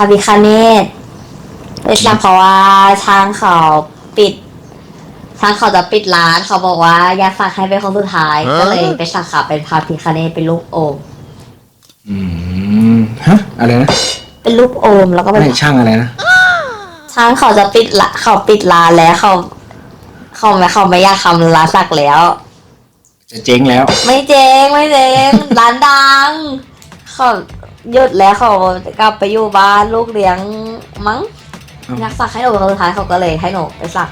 พระพิคเนตไปสักเพราะว่าช่างเขาปิดช่างเขาจะปิดร้านเขาบอกว่าอยากสักให้เป็นคนสุดท้าย ก็เลยไปสักขาเป็นพระพิคเนตเป็นรูปโอม อืมฮะอะไรนะเป็นรูปโอมแล้วก็เป็นไม่ช่างอะไรนะช่างเขาจะปิดละเขาปิดร้านแล้วเขาเขาไม่เขาไม่อยากทำร้านสักแล้ว จะเจ๊งแล้ว ไม่เจ๊งไม่เจ๊งร้านดังเขา หยุดแล้วเขากลับไปอยู่บ้านลูกเลี้ยงมั้งอ้าวอยากสักให้หนูเป็นคนสุดท้ายเขาก็เลยให้หนูไปสัก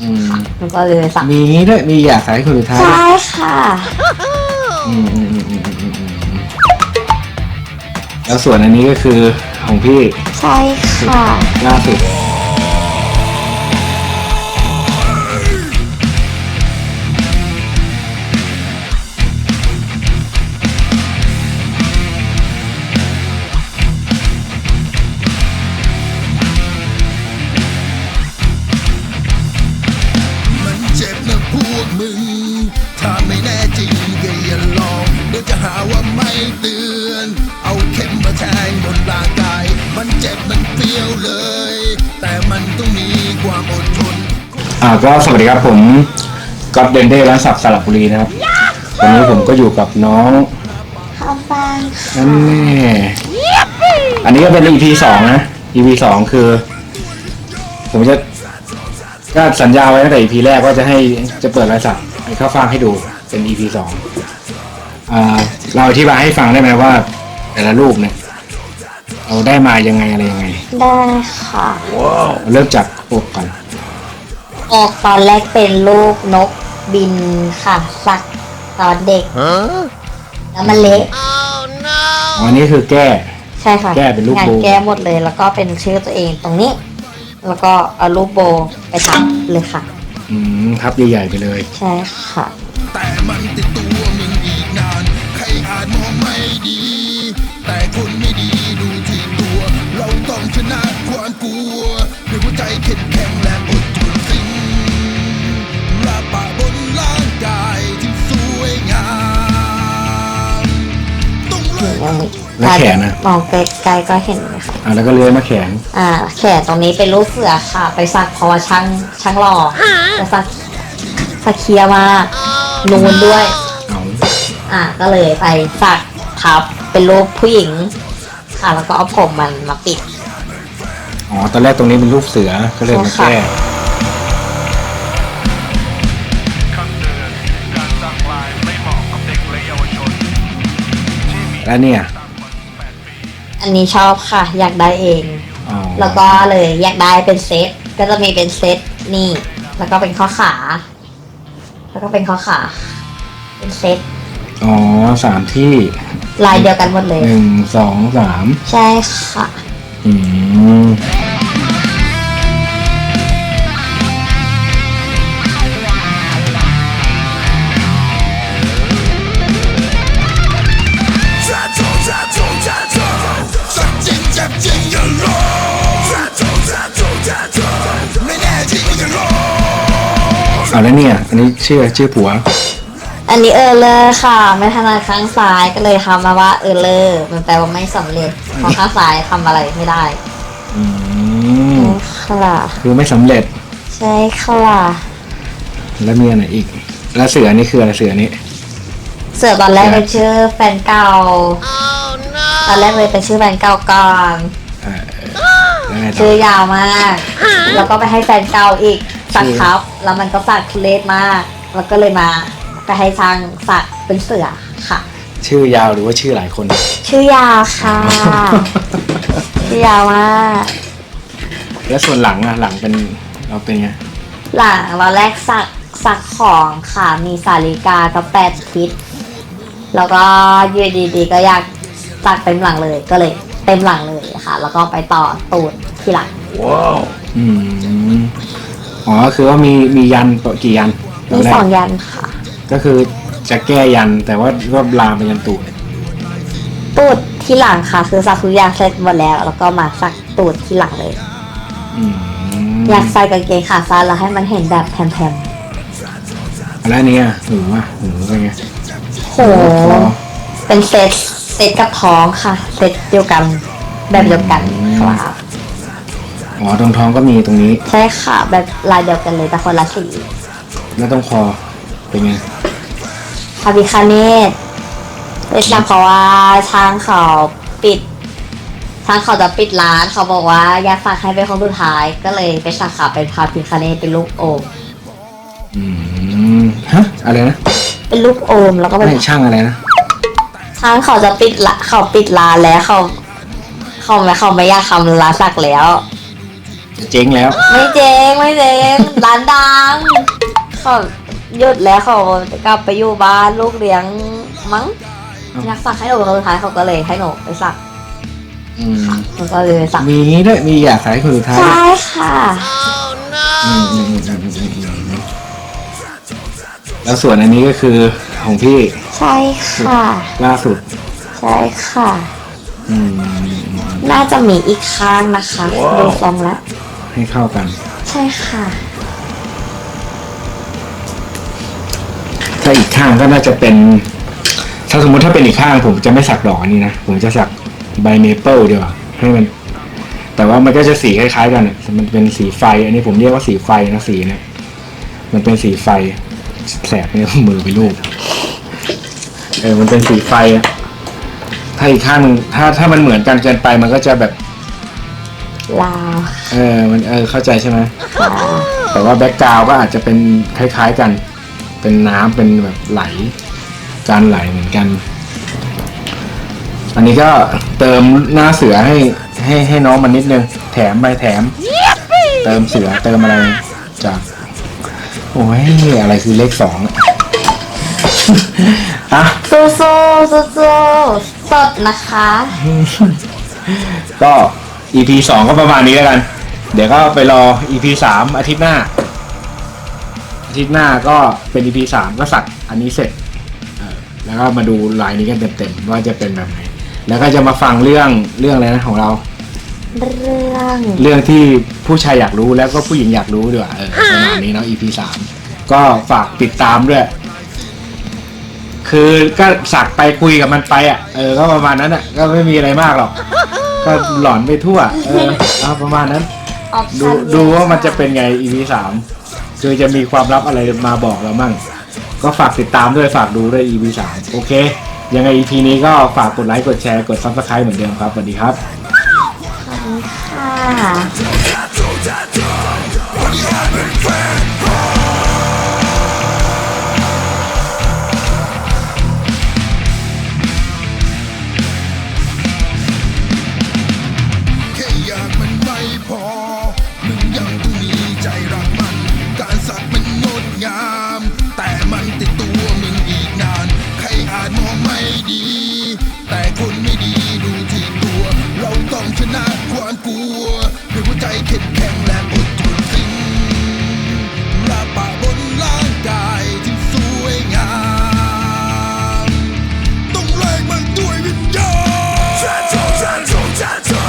อืมหนูก็เลยไปสักมีงี้ด้วยมีอยากขายคนสุดท้ายใช่ค่ะ อืมอืมอืมอืมอืมอืมอืมแล้วส่วนอันนี้ก็คือของพี่ใช่ค่ะล่าสุด ยวเลย แต่มันต้องมีความอดทนอ่าก็สวัสดีครับผมก๊อตเดนเด้ร้านสับสลับบุรีนะครับวันนี้ผมก็อยู่กับน้องคำฟังนั่นแน่อันนี้ก็เป็น EP สองนะ EP สองคือ ผมจะก็สัญญาไว้ตั้งแต่ EP แรกว่าจะให้จะเปิดรายสับให้เข้าฟังให้ดูเป็น EP สองอ่าเราอธิบายให้ฟังได้ไหมว่า แต่ละรูปเนี่ยเราได้มายังไงอะไรยังไง ได้ค่ะ เริ่มจากปกก่อนออกตอนแรกเป็นลูกนกบินค่ะสักตอนเด็ก แล้วมันเละอ๋ออันนี้คือแก้ ใช่ค่ะแก้เป็นรูปงานโบแก้หมดเลย แล้วก็เป็นชื่อตัวเองตรงนี้ แล้วก็เอารูปโบไปทับเลยค่ะ อืมครับใหญ่ๆไปเลย ใช่ค่ะ แต่มันติด แล้วแขนนะมองไกลๆก็เห็นเลยค่ะอ่าแล้วก็เลื้อยมาแขน อ่า แขนตรงนี้เป็นรูปเสือค่ะ ไปสักเพราะว่าช่างช่างหล่อไปสักสักเคียร์มากนูนด้วยเอาอ่า ก็เลยไปสักทับเป็นรูปผู้หญิง ค่ะ แล้วก็เอาผมมันมาปิด อ๋อ ตอนแรกตรงนี้เป็นรูปเสือ ก็เลยมาใช่แก้ค่ะคำเตือนการสักลายไม่เหมาะกับเด็กและเยาวชนที่มีแล้วเนี่ยต่ำกว่า18ปี อันนี้ชอบค่ะ อยากได้เอง อ๋อแล้วก็เลยอยากได้เป็นเซต ก็จะมีเป็นเซตนี่ แล้วก็เป็นข้อขา แล้วก็เป็นข้อขา เป็นเซตอ๋อสามที่ลายเดียวกันหมดเลย หนึ่งสองสามใช่ค่ะ อืม อาแล้วเนี่ย อันนี้ชื่อชื่อผัว อันนี้เออเลอร์ค่ะ ไม่ถนัดข้างซ้ายก็เลยทำมาว่าเออเลอร์มันแปลว่าไม่สำเร็จเพราะข้างซ้ายทำอะไรไม่ได้อืมค่ะ คือไม่สำเร็จ ใช่ค่ะแล้วมีอันไหนอีก แล้วเสือนี่คืออะไรเสือนี้เสือตอนแรกเป็นชื่อแฟนเก่าตอนแรกเลยเป็นชื่อแฟนเก่าก่อนเออแล้วไงต่ชื่ออยาวมาก แล้วก็ไปให้แฟนเก่าอีก สักครับ แล้วมันก็สักทุเลศมาก แล้วก็เลยมาไปให้ช่างสักเป็นเสือค่ะ ชื่อยาวหรือว่าชื่อหลายคน ชื่อยาวค่ะ ชื่อยาวมากแล้วส่วนหลังอะหลังเป็นเราเป็นไงหลังเราแรกสักสักของค่ะมีสาลิกาก็แปดทิศแล้วก็อยืดดีๆก็อยากสักเต็มหลังเลยก็เลยเต็มหลังเลยค่ะ แล้วก็ไปต่อตูดที่หลังอืม อ๋อคือว่ามีมียันตัวกี่ยันตมีนแรกสองยันค่ะ ก็คือจะแก้ยันแต่ว่าก็ลามไปยันตูดตูดที่หลังค่ะ คือสักทุกอย่างเสร็จหมดแล้ว แล้วก็มาสักตูดที่หลังเลยอืมอยากใส่กางเกงขาสั้นแล้วให้มันเห็นแบบแผ่นแล้วอันเนี้ยหูอะหูเป็นไงๆโหเป็นเซตเซตกับท้องค่ะ เซตเดียวกันแบบเดียวกันครับ อ๋อตรงท้องก็มีตรงนี้ ใช่ค่ะแบบลายเดียวกันเลยแต่คนละสีแล้วตรงคอเป็นไงพระพิคเนตเป็นสักเพราะว่าช่างเขาปิดช่างเขาจะปิดร้านเขาบอกว่าอยากสักให้เป็นคนสุดท้าย ก็เลยไปสักขาเป็นพระพิคเนตเป็นลูกโอมอืมฮะอะไรนะเป็นลูกโอมแล้วก็เป็นไม่ช่างอะไรนะช่างเขาจะปิดละเขาปิดร้านแล้วเขาเขาไม่เขาไม่อยากทำร้านสักแล้ว จะเจ๊งแล้วไม่เจ๊งไม่เจ๊งร้านดังเขาหยุดแล้วเขาจะกลับไปอยู่บ้านลูกเลี้ยงมั้งอ้าวอยากสักให้หนูเป็นคนสุดท้ายเขาก็เลยให้หนูไปสักอืมหนูก็เลยไปสักมีอย่างนี้ด้วยมีอยากขายคนสุดท้ายด้วยใช่ค่ะอืมอืมอืมอืมอืมอืมอืมแล้วส่วนอันนี้ก็คือของพี่ใช่ค่ะ ล่าสุด ใช่ค่ะ อืม น่าจะมีอีกข้างนะคะดูทรงแล้ว ให้เข้ากัน ใช่ค่ะ ถ้าอีกข้างก็น่าจะเป็น ถ้าสมมติถ้าเป็นอีกข้างผมจะไม่สักดอกอันนี้นะ ผมจะสักใบเมเปิลดีกว่าให้มัน แต่ว่ามันก็จะสีคล้ายๆกันอะมันเป็นสีไฟ อันนี้ผมเรียกว่าสีไฟนะสีเนี่ย มันเป็นสีไฟ แสบเนี่ยมือไปลูกเออมันเป็นสีไฟอะถ้าอีกข้างหนึ่งถ้าถ้ามันเหมือนกันเกินไปมันก็จะแบบ ลาวเออมันเออเข้าใจใช่ไหมค่ะแต่ว่าแบ็กกราวก็อาจจะเป็นคล้ายๆกัน เป็นน้ำเป็นแบบไหล การไหลเหมือนกัน อันนี้ก็เติมหน้าเสือให้ให้ให้น้องมันนิดนึง แถมไปแถม เติมเสือเติมอะไรจากโอ้ยอะไรคือเลขสองอะอะสู้สู้สู้สู้สดนะคะ ก็ EP สองก็ประมาณนี้แล้วกัน เดี๋ยวก็ไปรอ EP สามอาทิตย์หน้า อาทิตย์หน้าก็เป็น EP สามก็สักอันนี้เสร็จเออแล้วก็มาดูลายนี้กันเต็มๆว่าจะเป็นแบบไหน แล้วก็จะมาฟังเรื่องเรื่องอะไรนะของเรา เรื่องเรื่องที่ผู้ชายอยากรู้แล้วก็ผู้หญิงอยากรู้ด้วยเออประมาณนี้เนาะ EP สามก็ฝากติดตามด้วย คือก็สักไปคุยกับมันไปอะเออก็ประมาณนั้นอะก็ไม่มีอะไรมากหรอก ก็หลอนไปทั่ว เออเอาประมาณนั้น ออปดูชั่นดูว่ามันจะเป็นไง EP สามคือจะมีความลับอะไรมาบอกเรามั่ง ก็ฝากติดตามด้วยฝากดูด้วย EP สามโอเค ยังไง EP นี้ก็ฝากกดไลค์กดแชร์กด Subscribe เหมือนเดิมครับสวัสดีครับ ค่ะ ดี แต่คนไม่ดีดูที่ตัว เราต้องชนะความกลัวด้วยหัวใจเข้มแข็งและอดทนจริงระปะบนร่างกายที่สวยงาม ต้องแรงมันด้วยวิญญาณ